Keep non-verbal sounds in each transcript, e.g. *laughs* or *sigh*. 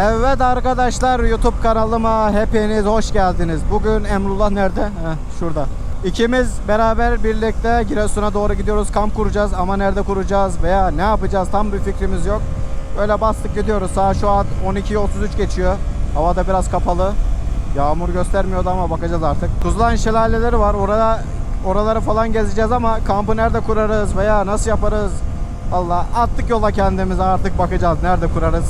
Evet arkadaşlar YouTube kanalıma hepiniz hoş geldiniz. Bugün Emrullah nerede? Heh, şurada. İkimiz beraber birlikte Giresun'a doğru gidiyoruz. Kamp kuracağız ama nerede kuracağız veya ne yapacağız tam bir fikrimiz yok. Böyle bastık gidiyoruz. Saat şu an 12.33 geçiyor. Hava da biraz kapalı. Yağmur göstermiyordu ama bakacağız artık. Tuzlan şelaleleri var. Orada oraları falan gezeceğiz ama kampı nerede kurarız veya nasıl yaparız? Allah attık yola kendimize artık bakacağız nerede kurarız.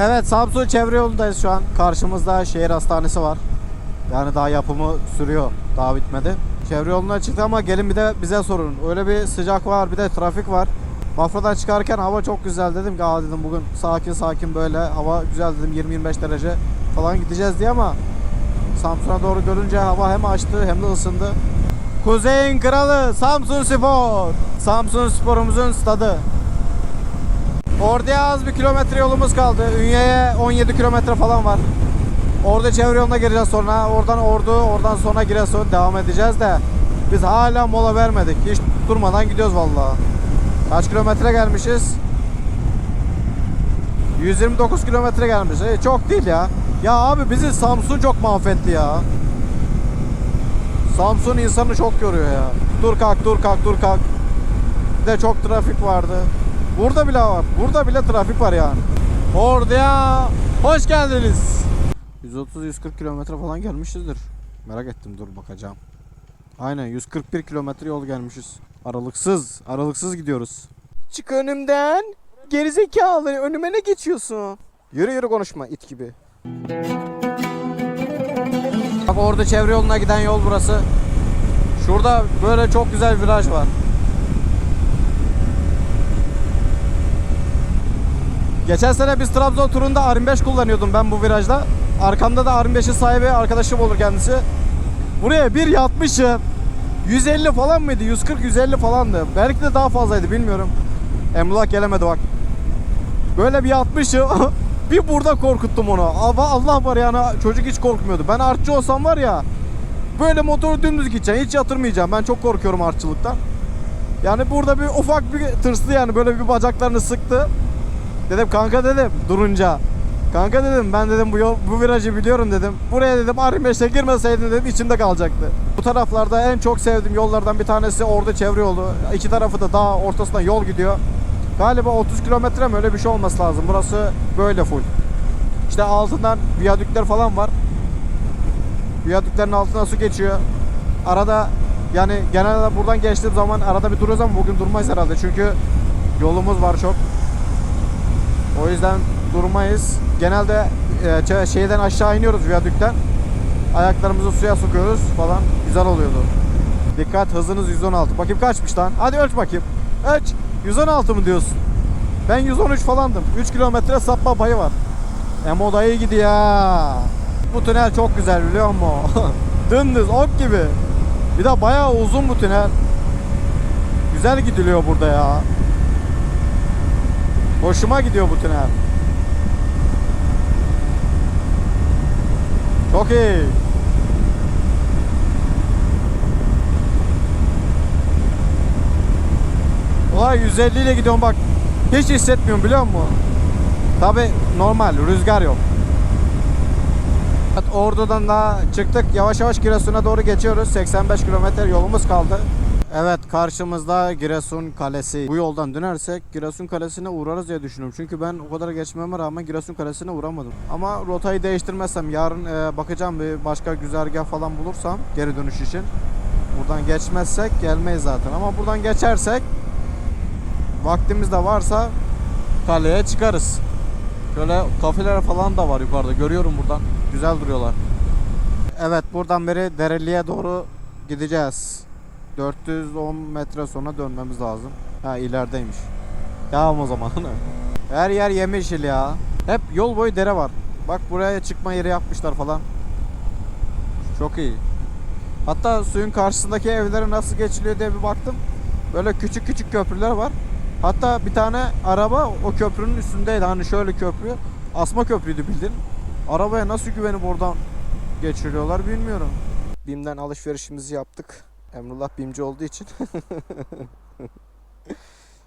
Evet Samsun çevre yolundayız şu an. Karşımızda şehir hastanesi var. Yani daha yapımı sürüyor. Daha bitmedi. Çevre yoluna çıktı ama gelin bir de bize sorun. Öyle bir sıcak var bir de trafik var. Bafra'dan çıkarken hava çok güzel dedim ki dedim bugün sakin sakin böyle hava güzel dedim 20-25 derece falan gideceğiz diye ama Samsun'a doğru görünce hava hem açtı hem de ısındı. Kuzey'in kralı Samsun Spor. Samsun Spor'umuzun stadı. Ordu'ya az bir kilometre yolumuz kaldı. Ünye'ye 17 kilometre falan var. Orada çevre yoluna gireceğiz sonra. Oradan Ordu, oradan sonra Giresun devam edeceğiz de biz hala mola vermedik. Hiç durmadan gidiyoruz vallahi. Kaç kilometre gelmişiz? 129 kilometre gelmiş. E, çok değil ya. Ya abi bizi Samsun çok mahvetti ya. Samsun insanı çok yoruyor ya. Dur kalk dur kalk dur kalk. Bir de çok trafik vardı. Burada bile var. Burada bile trafik var yani. Orduya hoş geldiniz. 130-140 kilometre falan gelmişizdir. Merak ettim dur bakacağım. Aynen 141 kilometre yol gelmişiz. Aralıksız, aralıksız gidiyoruz. Çık önümden. Gerizekalı önüme ne geçiyorsun? Yürü yürü konuşma it gibi. Bak orada çevre yoluna giden yol burası. Şurada böyle çok güzel viraj var. Geçen sene biz Trabzon turunda R25 kullanıyordum ben bu virajda. Arkamda da R25'in sahibi arkadaşım olur kendisi. Buraya bir yatmışım. 150 falan mıydı? 140-150 falandı. Belki de daha fazlaydı bilmiyorum. Emrullah gelemedi bak. Böyle bir yatmışım. *laughs* bir burada korkuttum onu. Allah, Allah var yani çocuk hiç korkmuyordu. Ben artçı olsam var ya böyle motoru dümdüz gideceğim. Hiç yatırmayacağım. Ben çok korkuyorum artçılıktan. Yani burada bir ufak bir tırstı yani böyle bir bacaklarını sıktı. Dedim kanka dedim durunca. Kanka dedim ben dedim bu yol bu virajı biliyorum dedim. Buraya dedim R25'e girmeseydin dedim içimde kalacaktı. Bu taraflarda en çok sevdiğim yollardan bir tanesi orada çevre yolu. İki tarafı da dağ ortasına yol gidiyor. Galiba 30 kilometre mi öyle bir şey olması lazım. Burası böyle full. İşte altından viyadükler falan var. Viyadüklerin altına su geçiyor. Arada yani genelde buradan geçtiğim zaman arada bir duruyoruz ama bugün durmayız herhalde. Çünkü yolumuz var çok. O yüzden durmayız. Genelde e, şeyden aşağı iniyoruz viyadükten. Ayaklarımızı suya sokuyoruz falan. Güzel oluyordu. Dikkat hızınız 116. Bakayım kaçmış lan. Hadi ölç bakayım. Ölç. 116 mı diyorsun? Ben 113 falandım. 3 kilometre sapma payı var. Emo da iyi gidiyor. Bu tünel çok güzel biliyor musun? *laughs* Dümdüz ok gibi. Bir de bayağı uzun bu tünel. Güzel gidiliyor burada ya. Hoşuma gidiyor bu tünel. Çok iyi. Ulan 150 ile gidiyorum bak. Hiç hissetmiyorum biliyor musun? Tabi normal rüzgar yok. Ordu'dan da çıktık. Yavaş yavaş Giresun'a doğru geçiyoruz. 85 kilometre yolumuz kaldı. Evet karşımızda Giresun Kalesi. Bu yoldan dönersek Giresun Kalesi'ne uğrarız diye düşünüyorum. Çünkü ben o kadar geçmeme rağmen Giresun Kalesi'ne uğramadım. Ama rotayı değiştirmezsem yarın e, bakacağım bir başka güzergah falan bulursam geri dönüş için. Buradan geçmezsek gelmeyiz zaten. Ama buradan geçersek vaktimiz de varsa kaleye çıkarız. Şöyle kafeler falan da var yukarıda. Görüyorum buradan. Güzel duruyorlar. Evet buradan beri Dereli'ye doğru gideceğiz. 410 metre sonra dönmemiz lazım. Ha ilerideymiş. Devam o zaman. *laughs* Her yer yemyeşil ya. Hep yol boyu dere var. Bak buraya çıkma yeri yapmışlar falan. Çok iyi. Hatta suyun karşısındaki evlere nasıl geçiliyor diye bir baktım. Böyle küçük küçük köprüler var. Hatta bir tane araba o köprünün üstündeydi. Hani şöyle köprü. Asma köprüydü bildin. Arabaya nasıl güvenip oradan geçiriyorlar bilmiyorum. BİM'den alışverişimizi yaptık. Emrullah BİM'ci olduğu için. *laughs*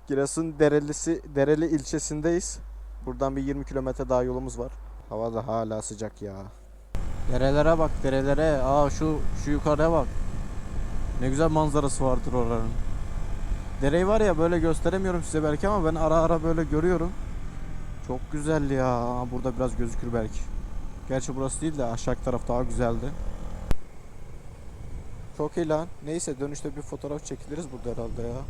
Giresun Derelisi, Dereli ilçesindeyiz. Buradan bir 20 kilometre daha yolumuz var. Hava da hala sıcak ya. Derelere bak derelere. Aa şu şu yukarıya bak. Ne güzel manzarası vardır oranın. Dereyi var ya böyle gösteremiyorum size belki ama ben ara ara böyle görüyorum. Çok güzel ya. Burada biraz gözükür belki. Gerçi burası değil de aşağı taraf daha güzeldi. Çok iyi lan. Neyse dönüşte bir fotoğraf çekiliriz burada herhalde ya.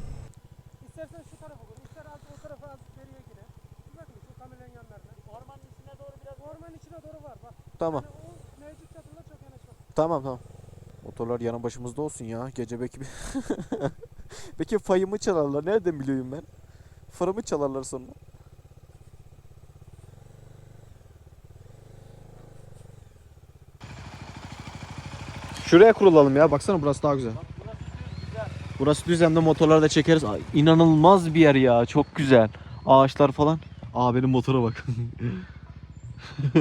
İstersen şu tarafa vur, ister az o tarafa az geriye gire. Bir bakın şu kameranın yanlarına. Ormanın içine doğru biraz. Ormanın içine doğru var bak. Tamam. Yani o mevcut çadırla çok yanaşma. Tamam tamam. Motorlar yanı başımızda olsun ya. Gece belki bir... *laughs* belki fayımı çalarlar. Nereden biliyorum ben? Farımı çalarlar sonra. Şuraya kurulalım ya. Baksana burası daha güzel. Burası düz hem de motorları da çekeriz. İnanılmaz bir yer ya. Çok güzel. Ağaçlar falan. Aa benim motora bak. *laughs*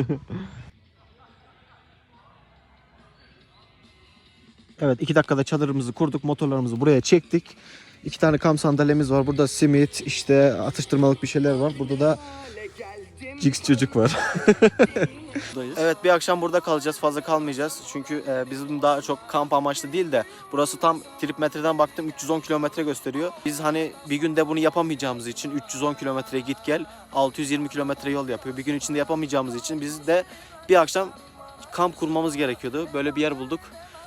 Evet iki dakikada çadırımızı kurduk. Motorlarımızı buraya çektik. İki tane kamp sandalyemiz var. Burada simit, işte atıştırmalık bir şeyler var. Burada da Cix çocuk var. *laughs* evet bir akşam burada kalacağız. Fazla kalmayacağız. Çünkü e, bizim daha çok kamp amaçlı değil de burası tam trip metreden baktım 310 kilometre gösteriyor. Biz hani bir günde bunu yapamayacağımız için 310 kilometre git gel 620 kilometre yol yapıyor. Bir gün içinde yapamayacağımız için biz de bir akşam kamp kurmamız gerekiyordu. Böyle bir yer bulduk.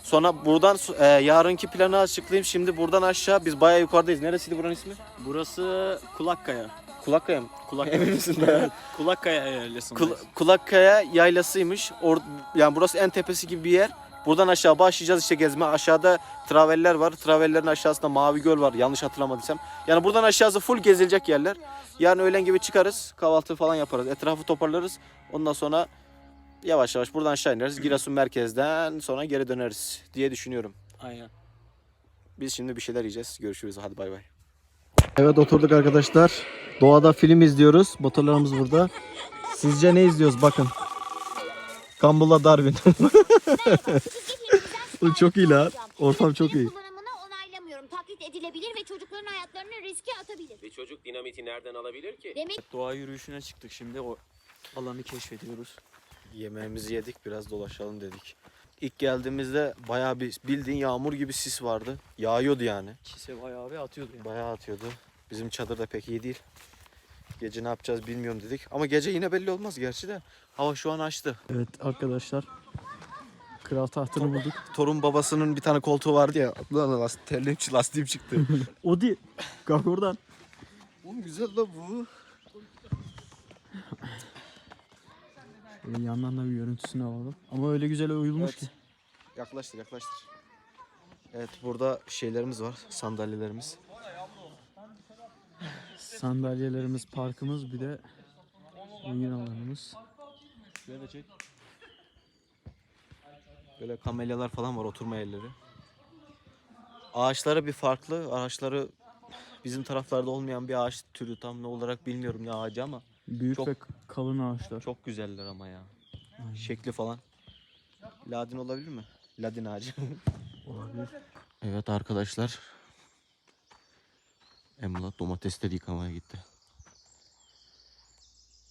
Sonra buradan e, yarınki planı açıklayayım. Şimdi buradan aşağı biz bayağı yukarıdayız. Neresiydi buranın ismi? Burası Kulakkaya. Kulakkaya mı? Kulakkaya. Emin misin be? Kulakkaya Kul- yerlesindeyiz. Kulakkaya yaylasıymış. Or yani burası en tepesi gibi bir yer. Buradan aşağı başlayacağız işte gezme. Aşağıda traveller var. Travellerin aşağısında Mavi Göl var. Yanlış hatırlamadıysam. Yani buradan aşağısı full gezilecek yerler. Yarın öğlen gibi çıkarız. Kahvaltı falan yaparız. Etrafı toparlarız. Ondan sonra yavaş yavaş buradan aşağı ineriz. Giresun merkezden sonra geri döneriz diye düşünüyorum. Aynen. Biz şimdi bir şeyler yiyeceğiz. Görüşürüz. Hadi bay bay. Evet oturduk arkadaşlar. Doğada film izliyoruz. Motorlarımız burada. Sizce ne izliyoruz? Bakın. Gumball'la Darwin. *laughs* Bu çok iyi lan. Ortam çok iyi. Kullanımını onaylamıyorum. Taklit edilebilir ve çocukların hayatlarını riske atabilir. Bir çocuk dinamiti nereden alabilir ki? Demek Doğa yürüyüşüne çıktık şimdi o alanı keşfediyoruz. Yemeğimizi yedik. Biraz dolaşalım dedik. İlk geldiğimizde bayağı bir bildiğin yağmur gibi sis vardı. Yağıyordu yani. Çise bayağı bir atıyordu yani. Bayağı atıyordu. Bizim çadır da pek iyi değil. Gece ne yapacağız bilmiyorum dedik. Ama gece yine belli olmaz gerçi de. Hava şu an açtı. Evet arkadaşlar. Kral tahtını bulduk. Torun babasının bir tane koltuğu vardı ya. Lan lastik, terliğim, lastiğim çıktı. *laughs* O değil. Kalk oradan. Oğlum güzel la bu. Böyle yandan da bir görüntüsünü alalım. Ama öyle güzel uyulmuş Evet. ki. Yaklaştır yaklaştır. Evet burada şeylerimiz var. Sandalyelerimiz. Sandalyelerimiz, parkımız bir de oyun alanımız. Şöyle çek. Böyle kamelyalar falan var oturma yerleri. Ağaçları bir farklı. Ağaçları bizim taraflarda olmayan bir ağaç türü tam ne olarak bilmiyorum ne ağacı ama Büyük Çok- ve kalın ağaçlar. çok güzeller ama ya. Şekli falan. Ladin olabilir mi? Ladin ağacı. Olabilir. evet arkadaşlar. Emla domatesleri yıkamaya gitti.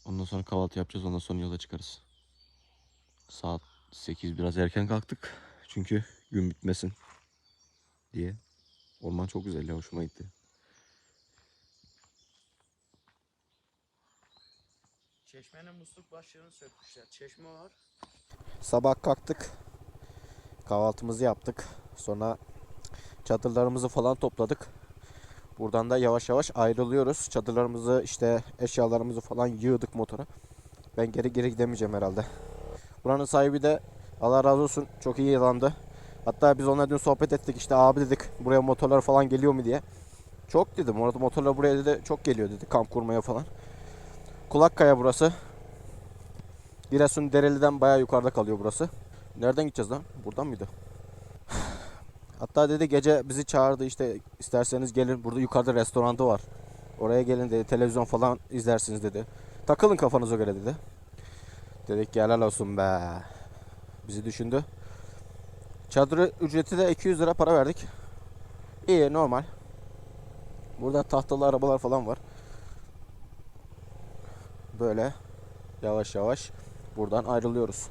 Ondan sonra kahvaltı yapacağız. Ondan sonra yola çıkarız. Saat 8 biraz erken kalktık. Çünkü gün bitmesin diye. Orman çok güzel ya hoşuma gitti. Çeşmenin musluk başlığını sökmüşler. Çeşme var. Sabah kalktık. Kahvaltımızı yaptık. Sonra çadırlarımızı falan topladık. Buradan da yavaş yavaş ayrılıyoruz. Çadırlarımızı işte eşyalarımızı falan yığdık motora. Ben geri geri gidemeyeceğim herhalde. Buranın sahibi de Allah razı olsun çok iyi yılandı. Hatta biz onunla dün sohbet ettik işte abi dedik buraya motorlar falan geliyor mu diye. Çok dedim orada motorlar buraya dedi çok geliyor dedi kamp kurmaya falan. Kulakkaya burası. Giresun Dereli'den bayağı yukarıda kalıyor burası. Nereden gideceğiz lan? Buradan mıydı? Hatta dedi gece bizi çağırdı işte isterseniz gelin burada yukarıda restoranı var. Oraya gelin dedi televizyon falan izlersiniz dedi. Takılın kafanıza göre dedi. Dedik ki helal olsun be. Bizi düşündü. Çadır ücreti de 200 lira para verdik. İyi normal. Burada tahtalı arabalar falan var. Böyle yavaş yavaş buradan ayrılıyoruz.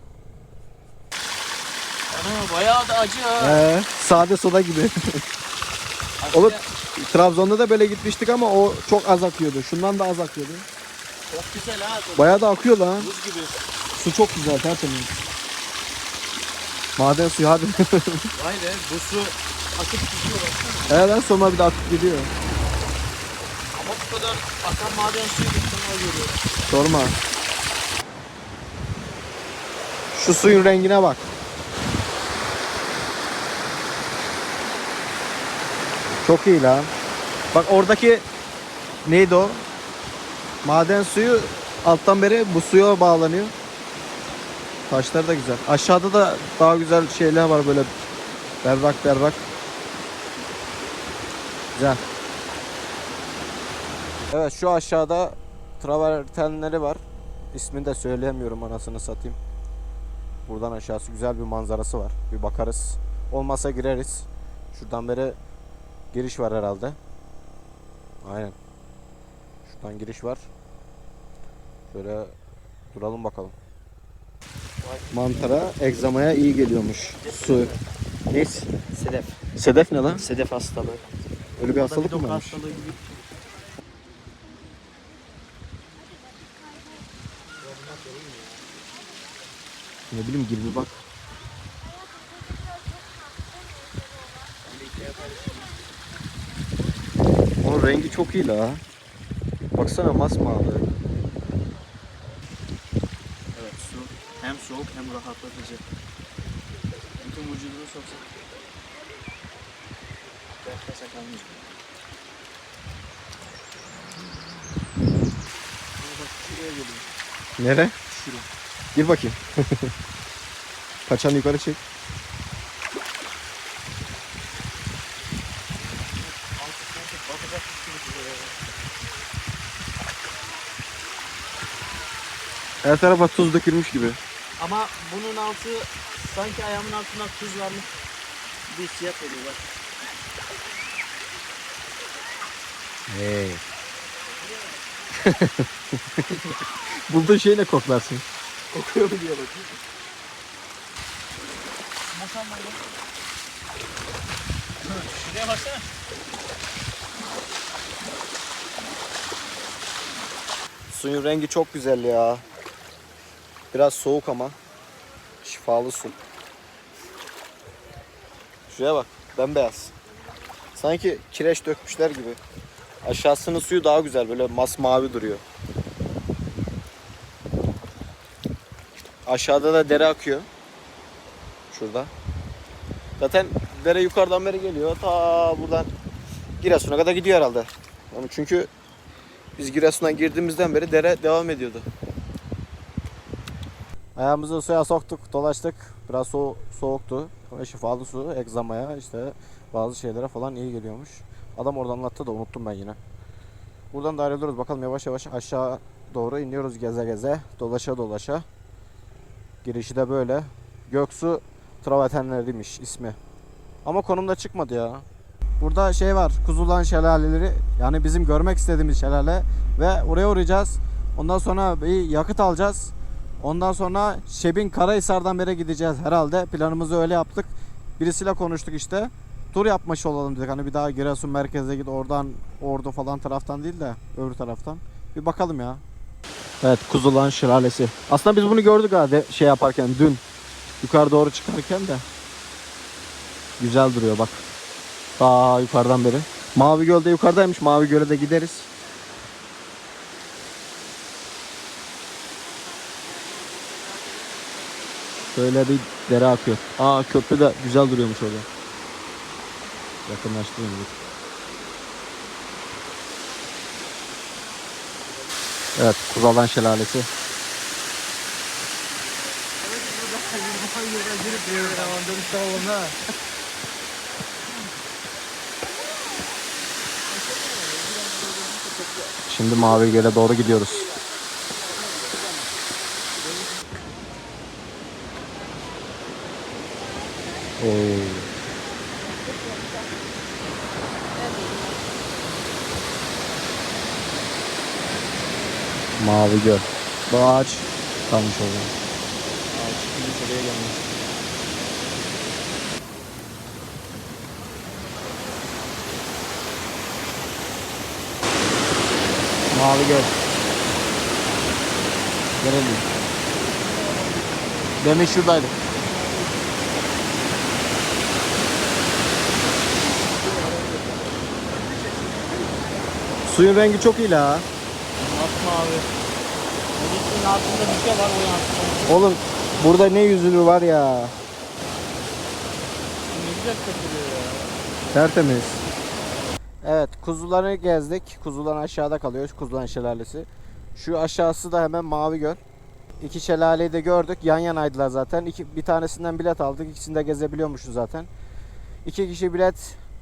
Bayağı da acı ha. Ee, sade soda gibi. Oğlum Trabzon'da da böyle gitmiştik ama o çok az akıyordu. Şundan da az akıyordu. Çok güzel ha. Bayağı da akıyor lan. Buz gibi. Su çok güzel tertemiz. Maden suyu hadi. *laughs* Vay be bu su akıp gidiyor baksana. evet lan sonra bir de akıp gidiyor. Ama bu kadar akan maden suyu defa görüyorum. Sorma. Şu suyun rengine bak. Çok iyi lan. Bak oradaki neydi o? Maden suyu alttan beri bu suya bağlanıyor. Taşlar da güzel. Aşağıda da daha güzel şeyler var böyle berrak berrak. Güzel. Evet şu aşağıda travertenleri var. İsmini de söyleyemiyorum anasını satayım. Buradan aşağısı güzel bir manzarası var. Bir bakarız. Olmasa gireriz. Şuradan beri giriş var herhalde. Aynen. Şuradan giriş var. Şöyle duralım bakalım. Mantara, egzamaya iyi geliyormuş. Su. Ne? Sedef. Sedef ne lan? Sedef hastalığı. Öyle bir hastalık mı varmış? hastalığı gibi. Ne bileyim gir bir bak. Onun rengi çok iyi la. Baksana masmavi. Evet su hem soğuk hem rahatlatıcı. Bütün vücudunu soksa. Nefes. Bak şuraya geliyor. Nere? Şuraya. Gir bakayım. *laughs* Kaçan yukarı çek. Her tarafa tuz dökülmüş gibi. Ama bunun altı sanki ayağımın altına tuz varmış. Bir hissiyat oluyor bak. Hey. *laughs* Bulduğun şeyle koklarsın. Kokuyor mu diye bakayım. Maşallah ya. Şuraya baksana. Suyun rengi çok güzel ya. Biraz soğuk ama. Şifalı su. Şuraya bak. Bembeyaz. Sanki kireç dökmüşler gibi. Aşağısının suyu daha güzel. Böyle masmavi duruyor. Aşağıda da dere akıyor. Şurada. Zaten dere yukarıdan beri geliyor. Ta buradan Giresun'a kadar gidiyor herhalde. Yani çünkü biz Giresun'dan girdiğimizden beri dere devam ediyordu. Ayağımızı suya soktuk, dolaştık. Biraz so soğuktu. Ama şifalı su, egzamaya işte bazı şeylere falan iyi geliyormuş. Adam oradan anlattı da unuttum ben yine. Buradan da ayrılıyoruz. Bakalım yavaş yavaş aşağı doğru iniyoruz geze geze, dolaşa dolaşa. Girişi de böyle. Göksu Travertenleriymiş ismi. Ama konumda çıkmadı ya. Burada şey var. Kuzulan şelaleleri. Yani bizim görmek istediğimiz şelale. Ve oraya uğrayacağız. Ondan sonra bir yakıt alacağız. Ondan sonra Şebin Karahisar'dan beri gideceğiz herhalde. Planımızı öyle yaptık. Birisiyle konuştuk işte. Tur yapmış olalım dedik. Hani bir daha Giresun merkeze git oradan Ordu falan taraftan değil de öbür taraftan. Bir bakalım ya. Evet Kuzulan Şelalesi. Aslında biz bunu gördük abi şey yaparken dün. Yukarı doğru çıkarken de. Güzel duruyor bak. Daha yukarıdan beri. Mavi Göl de yukarıdaymış. Mavi Göl'e de gideriz. Şöyle bir dere akıyor. Aa köprü de güzel duruyormuş orada. Yakınlaştırayım. Evet, Kuzalan Şelalesi. Şimdi Mavi Göl'e doğru gidiyoruz. Mavi Göl. Bu ağaç kalmış orada. buraya gelmek. Mavi göl. Nereli? Demin şuradaydı. Suyun rengi çok iyi la. Masmavi. Denizin altında bir şey var o yansıma. Oğlum burada ne yüzülür var ya. Ne güzel köpürüyor ya. Tertemiz. Evet kuzuları gezdik. Kuzular aşağıda kalıyor. Kuzulan şelalesi. Şu aşağısı da hemen Mavi Göl. İki şelaleyi de gördük. Yan yanaydılar zaten. İki, bir tanesinden bilet aldık. İkisini de gezebiliyormuşuz zaten. İki kişi bilet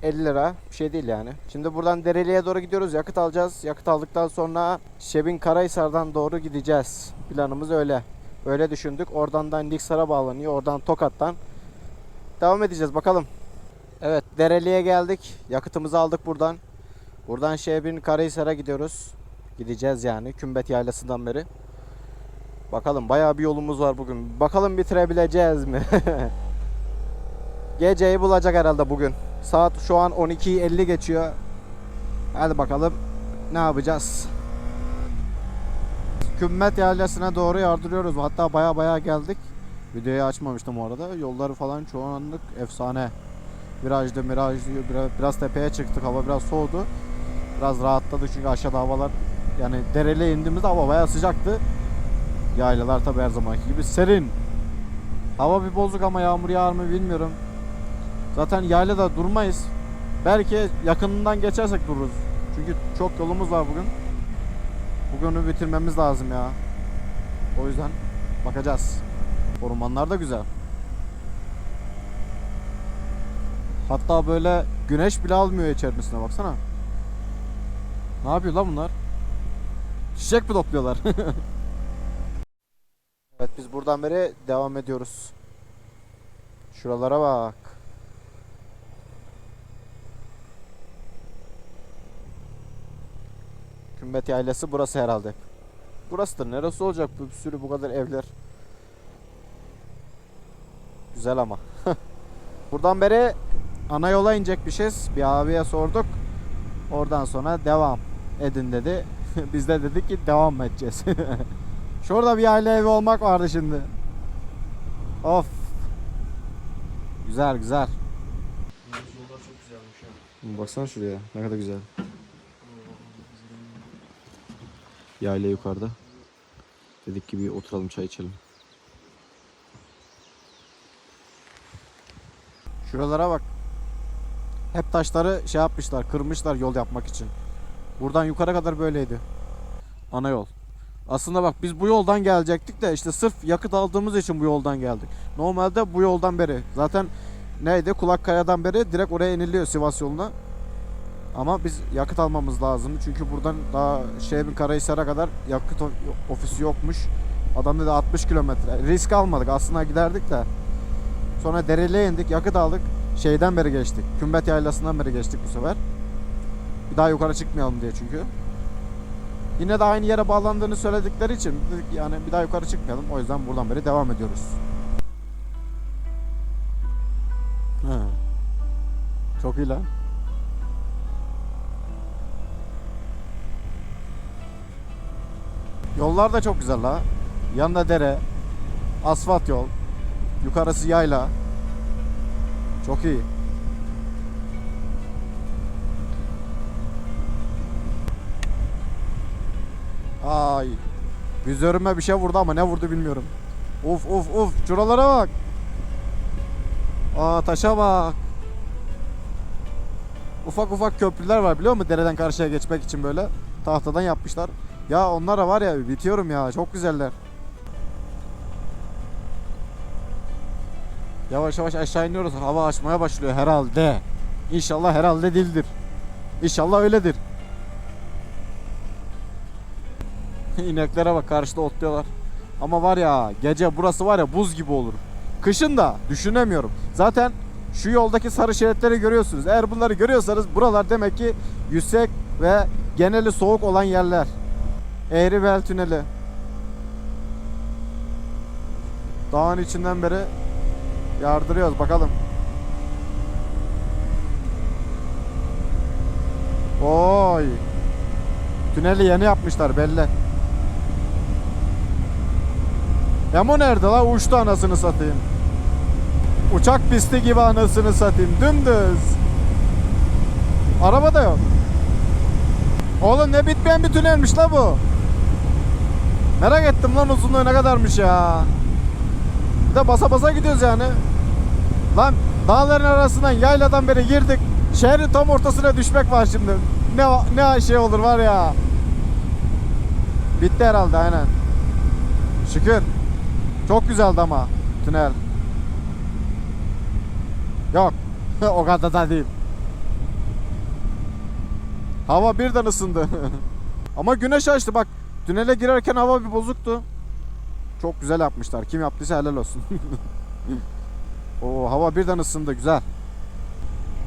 50 lira. Bir şey değil yani. Şimdi buradan Dereli'ye doğru gidiyoruz. Yakıt alacağız. Yakıt aldıktan sonra Şebin Karahisar'dan doğru gideceğiz. Planımız öyle. Öyle düşündük. Oradan da Niksar'a bağlanıyor. Oradan Tokat'tan devam edeceğiz. Bakalım. Evet Dereli'ye geldik. Yakıtımızı aldık buradan. Buradan Şehbin Karahisar'a gidiyoruz. Gideceğiz yani Kümbet Yaylası'ndan beri. Bakalım bayağı bir yolumuz var bugün. Bakalım bitirebileceğiz mi? *laughs* Geceyi bulacak herhalde bugün. Saat şu an 12.50 geçiyor. Hadi bakalım ne yapacağız. Kümbet Yaylası'na doğru yardırıyoruz. Hatta baya baya geldik. Videoyu açmamıştım o arada. Yolları falan çoğu anlık efsane. Virajda mirajlı biraz, tepeye çıktık. Hava biraz soğudu. Biraz rahatladık çünkü aşağıda havalar yani derele indiğimizde hava bayağı sıcaktı. Yaylalar tabi her zamanki gibi serin. Hava bir bozuk ama yağmur yağar mı bilmiyorum. Zaten yaylada durmayız. Belki yakınından geçersek dururuz. Çünkü çok yolumuz var bugün. Bugünü bitirmemiz lazım ya. O yüzden bakacağız. Ormanlar da güzel. Hatta böyle güneş bile almıyor içerisine baksana. Ne yapıyor lan bunlar? Çiçek mi topluyorlar? *laughs* evet biz buradan beri devam ediyoruz. Şuralara bak. Kümbet Yaylası burası herhalde. Burasıdır. Neresi olacak? Bir sürü bu kadar evler. Güzel ama. *laughs* Buradan beri ana yola inecekmişiz. Bir abiye sorduk. Oradan sonra devam edin dedi. *laughs* Biz de dedik ki devam edeceğiz. *laughs* Şurada bir aile evi olmak vardı şimdi. Of. Güzel güzel. Baksana şuraya ne kadar güzel. Yayla yukarıda. Dedik ki bir oturalım çay içelim. Şuralara bak. Hep taşları şey yapmışlar, kırmışlar yol yapmak için. Buradan yukarı kadar böyleydi. Ana yol. Aslında bak biz bu yoldan gelecektik de işte sırf yakıt aldığımız için bu yoldan geldik. Normalde bu yoldan beri. Zaten neydi? Kulakkaya'dan beri direkt oraya iniliyor Sivas yoluna. Ama biz yakıt almamız lazım. Çünkü buradan daha Şehrin Karahisar'a kadar yakıt ofisi yokmuş. Adam dedi 60 kilometre. Risk almadık. Aslında giderdik de. Sonra Dereli'ye indik. Yakıt aldık. Şeyden beri geçtik. Kümbet Yaylası'ndan beri geçtik bu sefer. Bir daha yukarı çıkmayalım diye çünkü. Yine de aynı yere bağlandığını söyledikleri için dedik yani bir daha yukarı çıkmayalım. O yüzden buradan beri devam ediyoruz. He. Çok iyi lan. Yollar da çok güzel la. Yanında dere, asfalt yol, yukarısı yayla. Çok iyi. Ay. Vizörüme bir şey vurdu ama ne vurdu bilmiyorum. Uf uf uf. Şuralara bak. Aa taşa bak. Ufak ufak köprüler var biliyor musun? Dereden karşıya geçmek için böyle. Tahtadan yapmışlar. Ya onlara var ya bitiyorum ya. Çok güzeller. Yavaş yavaş aşağı iniyoruz. Hava açmaya başlıyor herhalde. İnşallah herhalde değildir. İnşallah öyledir. *laughs* İneklere bak karşıda otluyorlar. Ama var ya gece burası var ya buz gibi olur. Kışın da düşünemiyorum. Zaten şu yoldaki sarı şeritleri görüyorsunuz. Eğer bunları görüyorsanız buralar demek ki yüksek ve geneli soğuk olan yerler. Eğri Bel Tüneli. Dağın içinden beri yardırıyoruz bakalım. Oy. Tüneli yeni yapmışlar belli. Emo nerede la? Uçtu anasını satayım. Uçak pisti gibi anasını satayım. Dümdüz. Araba da yok. Oğlum ne bitmeyen bir tünelmiş la bu. Merak ettim lan uzunluğu ne kadarmış ya. Bir de basa basa gidiyoruz yani. Lan dağların arasından yayladan beri girdik. Şehrin tam ortasına düşmek var şimdi. Ne ne şey olur var ya. Bitti herhalde aynen. Şükür. Çok güzeldi ama tünel. Yok. *laughs* o kadar da değil. Hava birden ısındı. *laughs* ama güneş açtı bak. Tünele girerken hava bir bozuktu. Çok güzel yapmışlar. Kim yaptıysa helal olsun. *laughs* o hava birden ısındı güzel.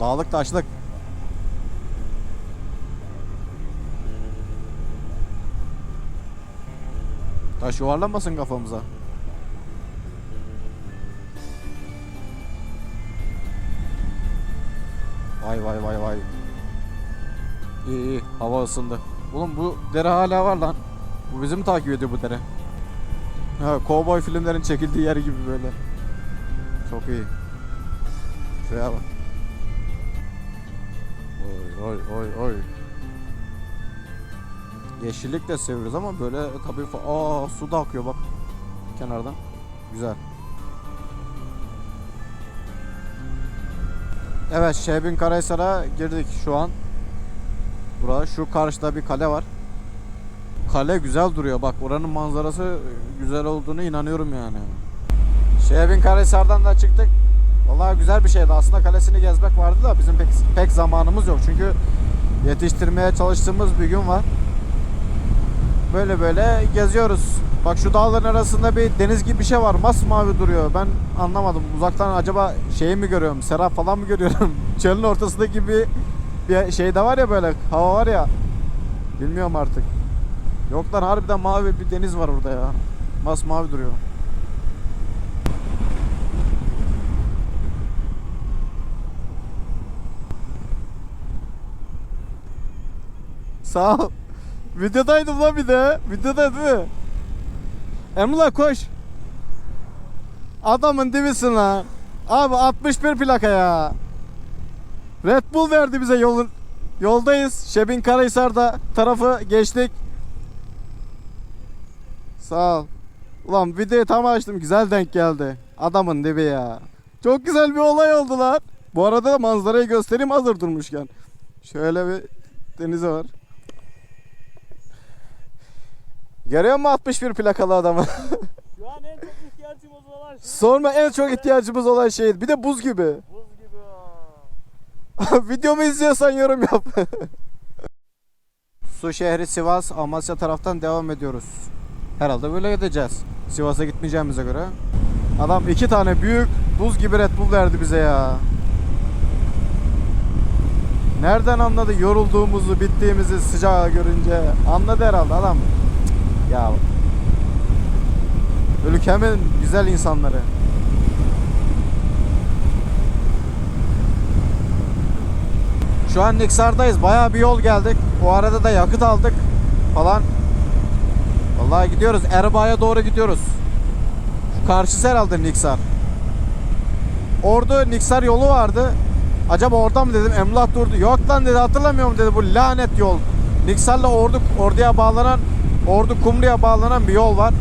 Dağlık taşlık. Taş yuvarlanmasın kafamıza. Vay vay vay vay. İyi iyi hava ısındı. Oğlum bu dere hala var lan. Bu bizi mi takip ediyor bu dere? Ha, kovboy filmlerin çekildiği yer gibi böyle. Çok iyi. Şuraya bak. Oy oy oy oy. Yeşillik de seviyoruz ama böyle tabii aa su da akıyor bak kenardan. Güzel. Evet Şehbin Karahisar'a girdik şu an. Burada şu karşıda bir kale var. Kale güzel duruyor. Bak oranın manzarası güzel olduğunu inanıyorum yani. Şehbin Karahisar'dan da çıktık. Vallahi güzel bir şeydi. Aslında kalesini gezmek vardı da bizim pek pek zamanımız yok. Çünkü yetiştirmeye çalıştığımız bir gün var. Böyle böyle geziyoruz. Bak şu dağların arasında bir deniz gibi bir şey var. Masmavi duruyor. Ben anlamadım. Uzaktan acaba şeyi mi görüyorum? Serap falan mı görüyorum? *laughs* Çölün ortasındaki bir bir şey de var ya böyle hava var ya. Bilmiyorum artık. Yok lan harbiden mavi bir deniz var orada ya. Masmavi duruyor. Sağ ol. Videodaydım lan bir de. Videoda değil mi? Emrullah koş. Adamın dibisin lan. Abi 61 plaka ya. Red Bull verdi bize yolun. Yoldayız. Şebin Karahisar'da tarafı geçtik. Sağ ol. Ulan videoyu tam açtım. Güzel denk geldi. Adamın dibi ya. Çok güzel bir olay oldu lan. Bu arada da manzarayı göstereyim hazır durmuşken. Şöyle bir denize var. Görüyor musun 61 plakalı adamı? *laughs* Şu an en çok ihtiyacımız olan şey Sorma en çok ihtiyacımız olan şey. Bir de buz gibi. buz gibi. aa. *laughs* Videomu izliyorsan yorum yap. *laughs* Su şehri Sivas, Amasya taraftan devam ediyoruz. Herhalde böyle gideceğiz. Sivas'a gitmeyeceğimize göre. Adam iki tane büyük buz gibi Red Bull verdi bize ya. Nereden anladı yorulduğumuzu, bittiğimizi sıcağı görünce? Anladı herhalde adam. Ya ülkemin güzel insanları. Şu an Niksar'dayız. Bayağı bir yol geldik. O arada da yakıt aldık falan. Vallahi gidiyoruz. Erbaa'ya doğru gidiyoruz. Şu karşısı herhalde Niksar. Ordu Niksar yolu vardı. Acaba orada mı dedim. Emlak durdu. Yok lan dedi hatırlamıyorum dedi. Bu lanet yol. Niksar'la Ordu Ordu'ya bağlanan Ordu Kumru'ya bağlanan bir yol var.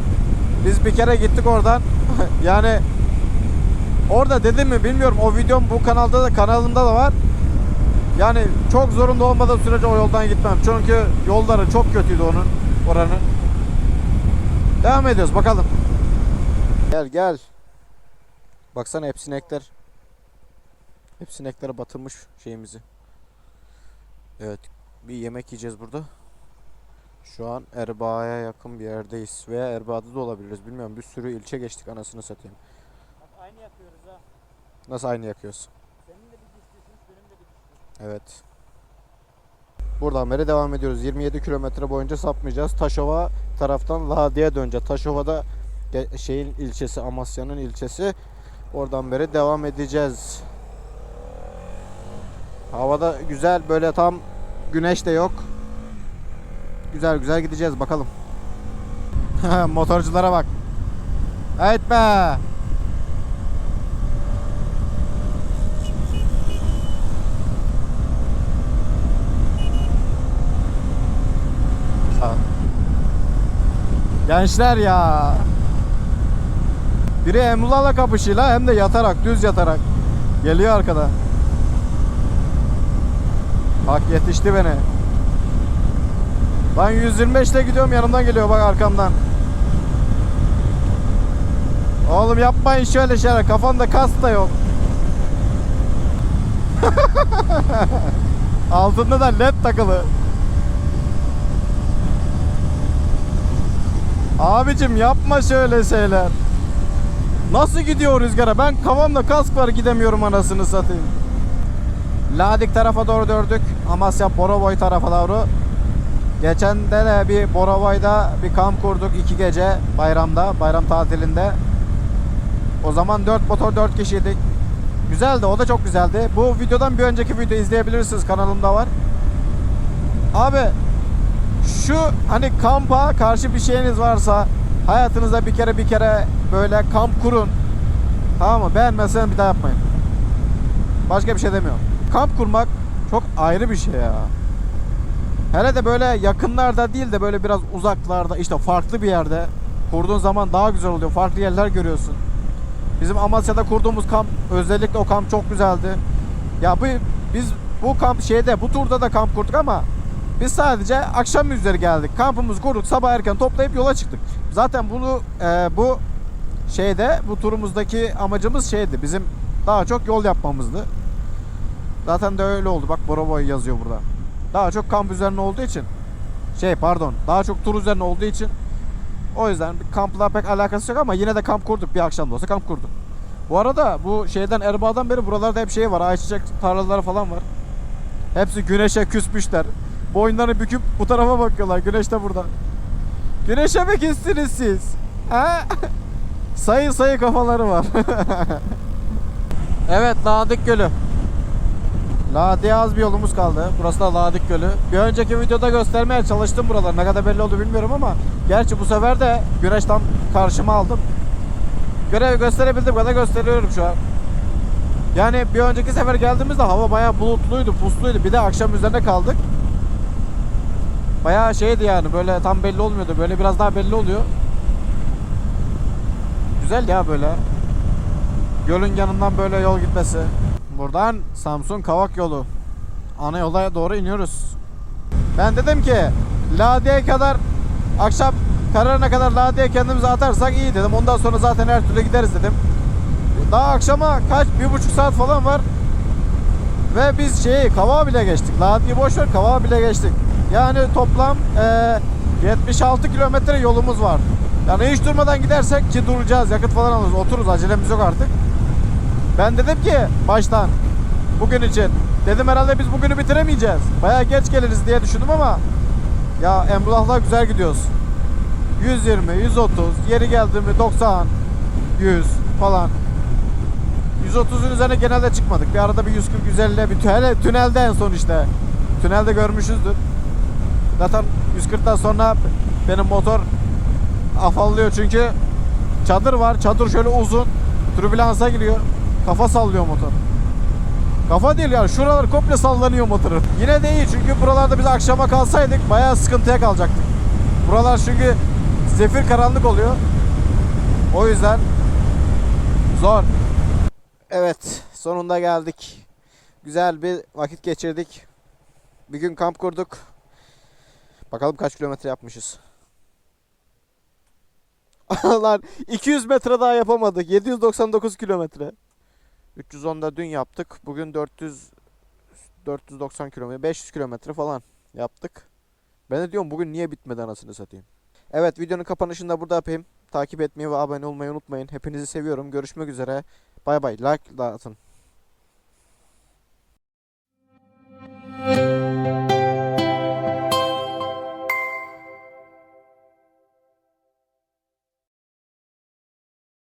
Biz bir kere gittik oradan. *laughs* yani orada dedim mi bilmiyorum. O videom bu kanalda da kanalımda da var. Yani çok zorunda olmadığı sürece o yoldan gitmem. Çünkü yolları çok kötüydü onun oranın. Devam ediyoruz bakalım. Gel gel. Baksana hep sinekler. Hep sineklere batırmış şeyimizi. Evet. Bir yemek yiyeceğiz burada. Şu an Erbaa'ya yakın bir yerdeyiz. Veya Erbaa'da da olabiliriz. Bilmiyorum. Bir sürü ilçe geçtik anasını satayım. Bak aynı yapıyoruz ha. Nasıl aynı yakıyoruz? Senin de bir dişlisin, benim de bir dişlisin. Evet. Buradan beri devam ediyoruz. 27 kilometre boyunca sapmayacağız. Taşova taraftan Ladi'ye döneceğiz. Taşova'da şeyin ilçesi Amasya'nın ilçesi. Oradan beri devam edeceğiz. Havada güzel böyle tam güneş de yok. Güzel güzel gideceğiz bakalım. *laughs* Motorculara bak. Evet be. Gençler ya. Biri Emrullah'la kapışıyla hem de yatarak, düz yatarak. Geliyor arkada. Bak yetişti beni. Ben 125 ile gidiyorum yanımdan geliyor bak arkamdan. Oğlum yapmayın şöyle şeyler. Kafanda kas da yok. *laughs* Altında da led takılı. Abicim yapma şöyle şeyler. Nasıl gidiyor rüzgara? Ben kafamda kask var gidemiyorum anasını satayım. Ladik tarafa doğru dördük. Amasya Boroboy tarafa doğru. Geçen de, de bir Boroboy'da bir kamp kurduk iki gece bayramda, bayram tatilinde. O zaman 4 motor 4 kişiydik. Güzeldi, o da çok güzeldi. Bu videodan bir önceki video izleyebilirsiniz kanalımda var. Abi şu hani kampa karşı bir şeyiniz varsa hayatınızda bir kere bir kere böyle kamp kurun. Tamam mı? Beğenmezseniz bir daha yapmayın. Başka bir şey demiyorum. Kamp kurmak çok ayrı bir şey ya. Hele de böyle yakınlarda değil de böyle biraz uzaklarda işte farklı bir yerde kurduğun zaman daha güzel oluyor. Farklı yerler görüyorsun. Bizim Amasya'da kurduğumuz kamp özellikle o kamp çok güzeldi. Ya bu biz bu kamp şeyde bu turda da kamp kurduk ama biz sadece akşam üzeri geldik. Kampımızı kurduk. Sabah erken toplayıp yola çıktık. Zaten bunu e, bu şeyde bu turumuzdaki amacımız şeydi. Bizim daha çok yol yapmamızdı. Zaten de öyle oldu. Bak Boroboy yazıyor burada. Daha çok kamp üzerine olduğu için şey pardon daha çok tur üzerine olduğu için o yüzden kampla pek alakası yok ama yine de kamp kurduk bir akşam da olsa kamp kurduk. Bu arada bu şeyden Erbaa'dan beri buralarda hep şey var ayçiçek tarlaları falan var. Hepsi güneşe küsmüşler. Boyunlarını büküp bu tarafa bakıyorlar. Güneş de burada. Güneşe mi küstünüz siz? Ha? *laughs* sayı sayı kafaları var. *laughs* evet Ladik Gölü. Ladi'ye az bir yolumuz kaldı. Burası da Ladik Gölü. Bir önceki videoda göstermeye çalıştım buraları. Ne kadar belli oldu bilmiyorum ama gerçi bu sefer de güneş tam karşıma aldım. Görev gösterebildiğim kadar gösteriyorum şu an. Yani bir önceki sefer geldiğimizde hava bayağı bulutluydu, pusluydu. Bir de akşam üzerine kaldık. Bayağı şeydi yani böyle tam belli olmuyordu. Böyle biraz daha belli oluyor. Güzel ya böyle. Gölün yanından böyle yol gitmesi. Buradan Samsun Kavak yolu. Ana yola doğru iniyoruz. Ben dedim ki Ladiye kadar akşam kararına kadar Ladiye kendimizi atarsak iyi dedim. Ondan sonra zaten her türlü gideriz dedim. Daha akşama kaç bir buçuk saat falan var. Ve biz şeyi Kavağı bile geçtik. Ladiye boş ver Kavağı bile geçtik. Yani toplam eee 76 kilometre yolumuz var. Yani hiç durmadan gidersek ki duracağız yakıt falan alırız otururuz acelemiz yok artık. Ben dedim ki baştan bugün için dedim herhalde biz bugünü bitiremeyeceğiz. Bayağı geç geliriz diye düşündüm ama ya Emrullah'la güzel gidiyoruz. 120, 130, yeri geldi mi 90, 100 falan. 130'un üzerine genelde çıkmadık. Bir arada bir 140, 150 bir tünelde, tünelde en son işte. Tünelde görmüşüzdür. Zaten 140'dan sonra benim motor afallıyor çünkü çadır var. Çadır şöyle uzun. Türbülansa giriyor. Kafa sallıyor motor. Kafa değil yani şuralar komple sallanıyor motorun. Yine de iyi çünkü buralarda biz akşama kalsaydık bayağı sıkıntıya kalacaktık. Buralar çünkü zefir karanlık oluyor. O yüzden zor. Evet sonunda geldik. Güzel bir vakit geçirdik. Bir gün kamp kurduk. Bakalım kaç kilometre yapmışız. *laughs* Lan 200 metre daha yapamadık. 799 kilometre. 310'da dün yaptık. Bugün 400 490 kilometre, 500 kilometre falan yaptık. Ben de diyorum bugün niye bitmedi anasını satayım. Evet videonun kapanışını da burada yapayım. Takip etmeyi ve abone olmayı unutmayın. Hepinizi seviyorum. Görüşmek üzere. Bay bay. Like da atın.